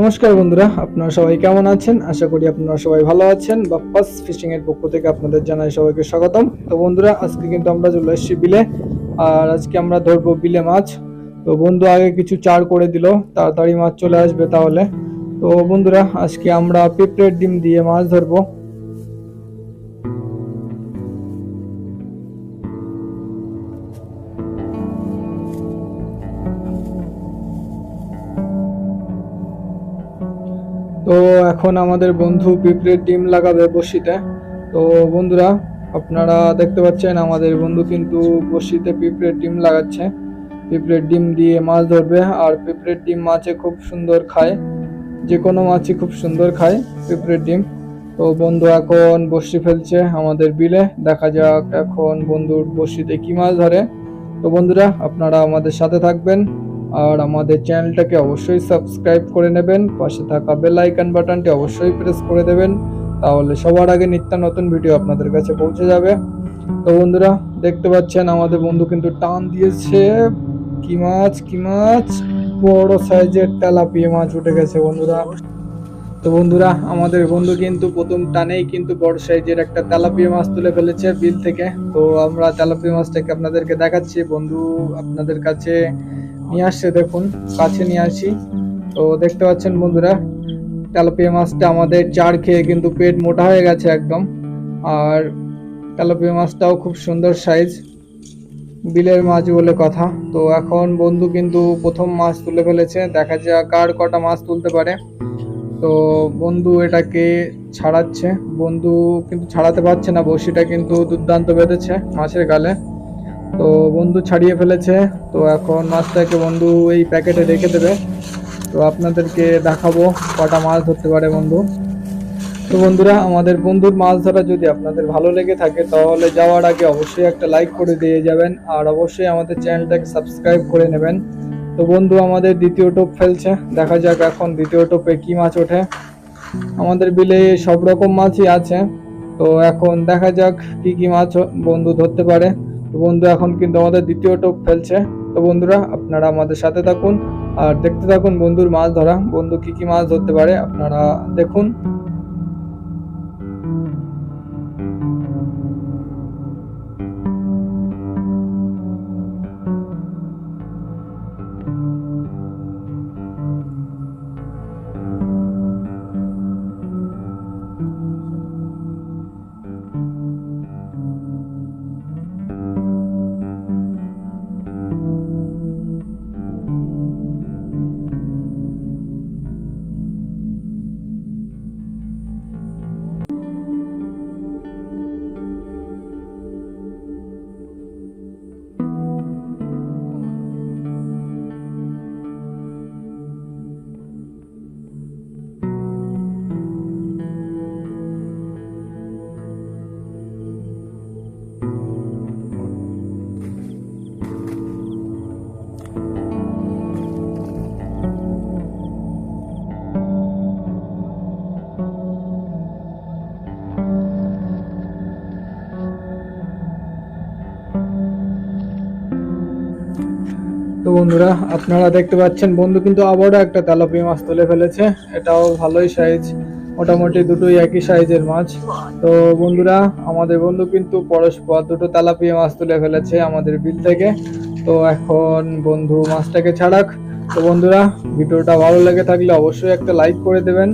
নমস্কার বন্ধুরা, আপনারা সবাই কেমন আছেন? আশা করি আপনারা সবাই ভালো আছেন। বাপ্পাস ফিশিং এর পক্ষ থেকে আপনাদের জানাই সবাইকে স্বাগতম। তো বন্ধুরা, আজকে কিন্তু আমরা চলে এসেছি বিলে, আর আজকে আমরা ধরবো বিলে মাছ। তো বন্ধু আগে কিছু চার করে দিল, তাড়াতাড়ি মাছ চলে আসবে তাহলে। তো বন্ধুরা, আজকে আমরা পেঁপড়ের ডিম দিয়ে মাছ ধরবো। তো এখন আমাদের বন্ধু পিঁপড়ের ডিম লাগাবে বসিতে। তো বন্ধুরা, আপনারা দেখতে পাচ্ছেন আমাদের বন্ধু কিন্তু বসিতে পিঁপড়ের ডিম লাগাচ্ছে। পিঁপড়ের ডিম দিয়ে মাছ ধরবে আর পিঁপড়ের ডিম মাছে খুব সুন্দর খায়। যে কোনো মাছই খুব সুন্দর খায় পিঁপড়ের ডিম। তো বন্ধু এখন বসি ফেলছে আমাদের বিলে। দেখা যাক এখন বন্ধুর বসিতে কি মাছ ধরে। তো বন্ধুরা, আপনারা আমাদের সাথে থাকবেন। আর আমাদের চ্যানেলটাকে অবশ্যই সাবস্ক্রাইব করে নেবেন, পাশে থাকা বেল আইকন বাটনটি অবশ্যই প্রেস করে দেবেন, তাহলে সবার আগে নিত্য নতুন ভিডিও আপনাদের কাছে পৌঁছে যাবে। তো বন্ধুরা, দেখতে পাচ্ছেন আমাদের বন্ধু কিন্তু টান দিয়েছে। কি মাছ কি মাছ? বড় সাইজের তেলাপিয়া মাছ উঠে গেছে বন্ধুরা। তো বন্ধুরা, আমাদের বন্ধু কিন্তু প্রথম টানেই কিন্তু বড় সাইজের একটা তেলাপিয়া মাছ তুলে ফেলেছে বিল থেকে। তো আমরা তেলাপিয়া মাছটাকে আপনাদেরকে দেখাচ্ছি। বন্ধু, আপনাদের কাছে নিয়ে আসছে, দেখুন, কাছে নিয়ে আসি। তো দেখতে পাচ্ছেন বন্ধুরা, তেলাপিয়া মাছটা আমাদের চার খেয়ে কিন্তু পেট মোটা হয়ে গেছে একদম। আর তেলাপিয়া মাছটাও খুব সুন্দর সাইজ বিলের মাছ বলে কথা। তো এখন বন্ধু কিন্তু প্রথম মাছ তুলে ফেলেছে, দেখা যাক কার কটা মাছ তুলতে পারে। তো বন্ধু এটাকে ছাড়াচ্ছে, বন্ধু কিন্তু ছাড়াতে পারছে না, বড়শিটা কিন্তু দুর্দান্ত বেঁধেছে মাছের গালে। তো বন্ধু ছাড়িয়ে ফেলেছে। তো এখন মাছটাকে বন্ধু এই প্যাকেটে রেখে দেবে। তো আপনাদেরকে দেখাবো কটা মাছ ধরতে পারে বন্ধু। তো বন্ধুরা, আমাদের বন্ধুর মাছ ধরা যদি আপনাদের ভালো লেগে থাকে, তাহলে যাওয়ার আগে অবশ্যই একটা লাইক করে দিয়ে যাবেন। আর অবশ্যই আমাদের চ্যানেলটাকে সাবস্ক্রাইব করে নেবেন। তো বন্ধু, আমাদের দ্বিতীয় টোপ ফেলছে। দেখা যাক এখন দ্বিতীয় টোপে কি মাছ ওঠে। আমাদের বিলে সব রকম মাছই আছে। তো এখন দেখা যাক কি কি মাছ বন্ধু ধরতে পারে। তো বন্ধু, এখন কিন্তু আমাদের দ্বিতীয় টোপ ফেলছে। তো বন্ধুরা, আপনারা আমাদের সাথে থাকুন আর দেখতে থাকুন বন্ধুর মাছ ধরা। বন্ধু, কি কি মাছ ধরতে পারে আপনারা দেখুন। thank you বন্ধুরা, আপনারা দেখতে পাচ্ছেন বন্ধু কিন্তু আবারও একটা তেলাপিয়া মাছ তুলে ফেলেছে। এটাও ভালোই সাইজ মোটামুটি দুটোই একই সাইজের মাছ। তো বন্ধুরা, আমাদের বন্ধু কিন্তু পরস্পর দুটো তেলাপিয়া মাছ তুলে ফেলেছে আমাদের বিল থেকে। তো এখন বন্ধু মাছটাকে ছাড়াক। তো বন্ধুরা, ভিডিওটা ভালো লেগে থাকলে অবশ্যই একটা লাইক করে দেবেন।